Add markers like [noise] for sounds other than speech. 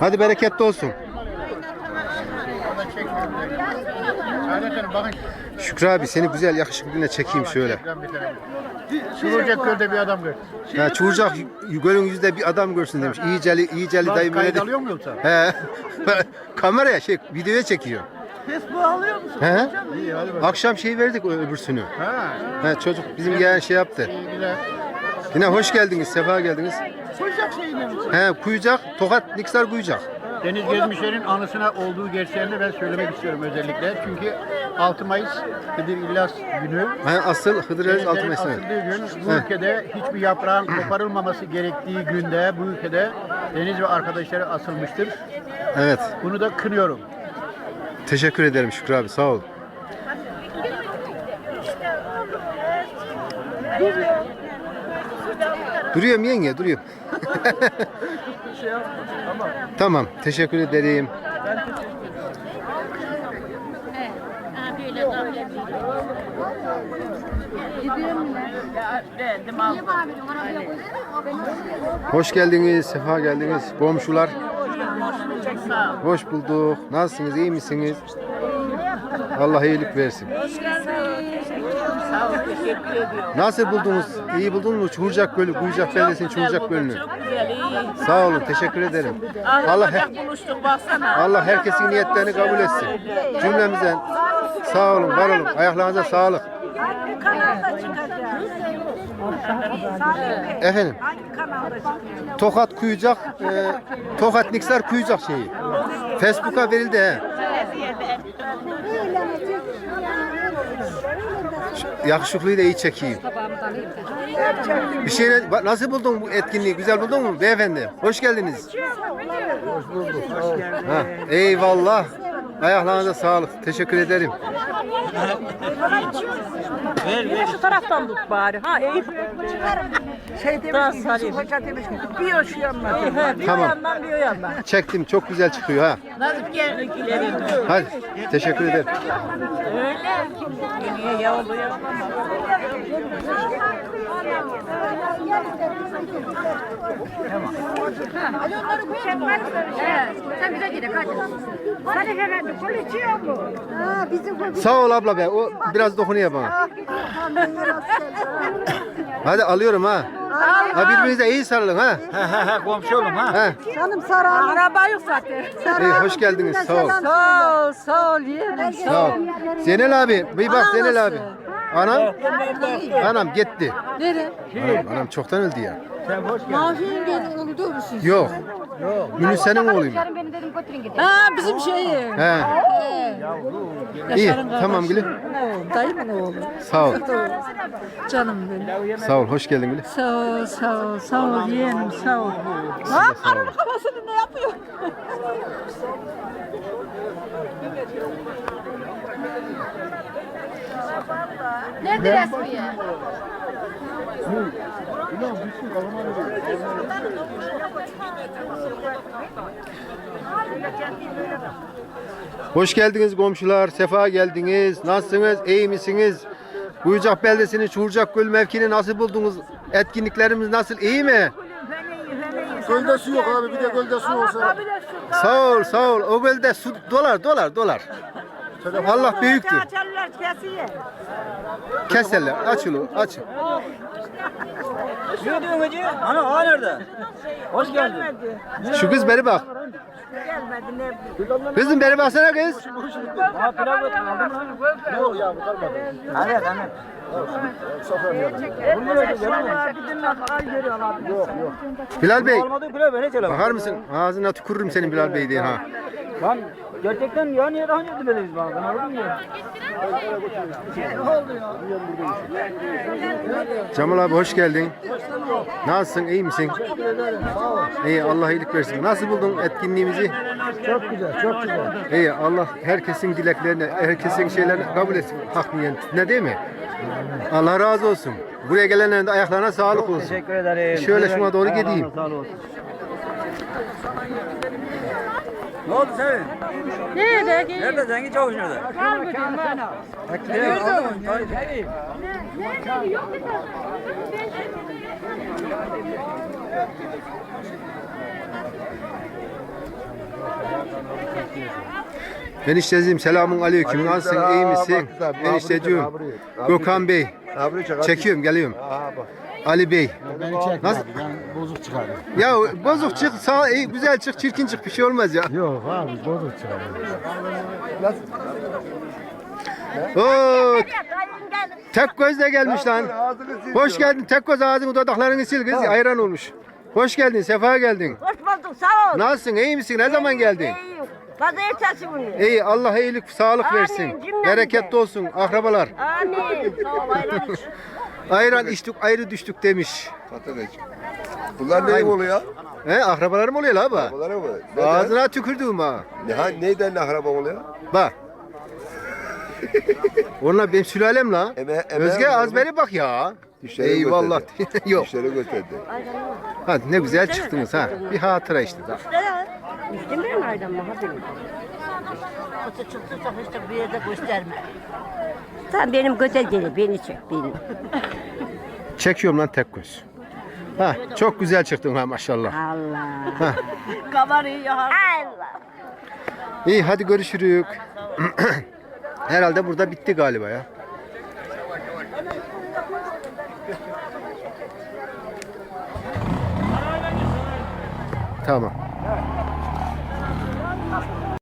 Hadi bereketli olsun. Şükrü abi seni güzel yakışıklı birine çekeyim şöyle. Çukurcak Göl'de bir adam gör. Ya Çuğurcak gölün yüzünde bir adam görsün demiş. İyiceli, iyiceli dayım öyle Kayıt de- alıyor mu yoksa? He. [laughs] Kameraya şey videoya çekiyor. Facebook alıyor musun? He? İyi hadi bakalım. Akşam şey verdik o öbürsünü. Ha, He, çocuk bizim yeğen şey yaptı. Yine hoş geldiniz, sefa geldiniz. Kuyacak şeyine mi? He, Kuyucak, Tokat, Niksar Kuyucak. Deniz Gezmişler'in anısına olduğu gerçeğini ben söylemek istiyorum özellikle. Çünkü 6 Mayıs Hıdır İllas günü. He, asıl Hıdır Aziz Denizlerin Altınmesin. asıldığı gün bu He. ülkede hiçbir yaprağın koparılmaması gerektiği günde bu ülkede Deniz ve arkadaşları asılmıştır. Evet, Bunu da kınıyorum. teşekkür ederim Şükrü abi, sağ ol. Duruyorum yenge, duruyorum. Tamam, teşekkür ederim. Hoş geldiniz, sefa geldiniz. Komşular. Hoş bulduk. Nasılsınız, iyi misiniz? Allah iyilik versin. Nasıl buldunuz? İyi buldunuz mu? Çuğurcak Gölü, Kuyucak Beldesi'nin Çuğurcak Gölü'nü. Çok güzel, iyi. Sağ olun, teşekkür ederim. Allah Allah her, buluştuk baksana. Allah herkesin niyetlerini kabul etsin. Cümlemizden sağ olun, var olun. Ayaklarınıza sağlık. Hangi kanalda çıkacak? Efendim, Hangi kanalda çıkacak? Tokat Kuyucak, e, Tokat Niksar Kuyucak şeyi. Facebook'a verildi he. Yakışıklıyı da iyi çekeyim. Bir şey bak, nasıl buldun bu etkinliği? Güzel buldun mu beyefendi? Hoş geldiniz. Hoş bulduk. Ha, eyvallah. Ayaklarınıza sağlık. Teşekkür ederim. Şu taraftan tut bari. Ha iyi. Şey demiş ki, Yusuf Hoca demiş ki, bir o şu yanına. Bir Tamam. o yandan bir o yandan. Çektim. Çok güzel çıkıyor ha. Nazım gel ileri. Hadi. Teşekkür ederim. Öyle. Niye yavru ya? Sen bize gidelim hadi. Salih Efendi, kol içiyor mu? Ha, bizim bu Sağ ol abla be. O biraz dokunuyor bana. Hadi alıyorum ha. Ha birbirinize iyi sarılın ha. Komşu oğlum ha. Ha. canım Sara. Araba yok zaten. İyi, hoş geldiniz. Sağ ol. Sağ ol, sağ ol yeğenim. Sağ ol. Zeynel abi, bir bak Zeynel abi. Anam, anam gitti. Nere? Anam, anam çoktan öldü ya. Mafi'nin gelin onu da musunuz? Yok. Yunus senin oğluyum. beni dedim götürün gidin. Ha bizim şeyi. He. İyi, tamam Gülü. Dayımın oğlu. Sağ ol. Canım benim. Sağ ol, hoş geldin Gülü. Sağ ol, sağ ol, sağ ol yeğenim, sağ ol. Ha, karının kafasını ne yapıyor? Nerede resmiye? Hoş geldiniz komşular, sefa geldiniz. Nasılsınız, iyi misiniz? Kuyucak beldesini, Çuğurcak Göl mevkini nasıl buldunuz? Etkinliklerimiz nasıl, iyi mi? Gölde su yok abi bir de gölde su olsa. Sağ ol, sağ ol. O gölde su dolar, dolar, dolar. Allah büyüktür. Keserler, aç onu, aç. Ne diyorsun hacı? Ana ağa nerede? Hoş geldin. Şu kız beri bak. Gelmedi ne? Kızım beri baksana kız. Aa pilav götür aldın mı? Yok ya bu kalmadı. Yok yok. Bilal Bey, Almadığı pilav ben hiç bakar mısın? Ağzına tükürürüm senin Bilal Bey diye ha. Lan gerçekten ya niye daha önce demediniz bana? Ben anladım ya. Cemal abi hoş geldin. Nasılsın, iyi misin? İyi, Allah iyilik versin. Nasıl buldun etkinliğimizi? Çok güzel çok güzel. İyi, Allah herkesin dileklerini, herkesin şeylerini kabul etsin. Hak niyetine değil mi? Allah razı olsun. Buraya gelenlerin de ayaklarına sağlık olsun. Teşekkür ederim. Şöyle şuna doğru gideyim. Sağ. Ne oldu senin? Nerede? Nerede zengin çavuş nerede? Nerede? Enişteciğim selamun aleyküm. Nasılsın? iyi misin? Enişteciğim. Gökhan Bey. Çekiyorum geliyorum. Ali Bey. Nasıl? bozuk çıkardım. Ya bozuk çık, sağ, iyi, güzel çık, çirkin çık bir şey olmaz ya. Yok abi bozuk çıkardım. Oo, tek göz de gelmiş lan. Hoş geldin. Tek göz ağzını dudaklarını sil kız. Ayran olmuş. Hoş geldin. Sefa geldin. Hoş bulduk sağ ol. Nasılsın? iyi misin? Ne zaman geldin? İyiyim. Pazartesi günü. İyi. Allah iyilik, sağlık Amin, versin. cümlemize. Bereketli olsun akrabalar. Amin. Sağ ol ayran iç. [laughs] Ayran içtik, ayrı düştük demiş. Bunlar ne oluyor? He, akrabalarım oluyor la bak. Bunlar mı? Neden? Ağzına tükürdüğüm ha. Ne, ha, neyden akraba oluyor? Bak. Onlar benim sülalem la. Eme, Özge az beri bak ya. Dişleri Eyvallah. [laughs] Yok. Dişleri gösterdi. Hadi ne güzel çıktınız ha. Bir hatıra işte. da. İçtin mi ayran mı? Hadi. Kutu çıktı çok işte bir yerde gösterme. Sen benim güzel geli beni çek beni. Çekiyorum lan tek göz. Ha, çok güzel çıktın ha maşallah. Allah. Ha. Kabarıyor ya. Allah. İyi hadi görüşürüz. [clears throat] Herhalde burada bitti galiba ya. Tamam.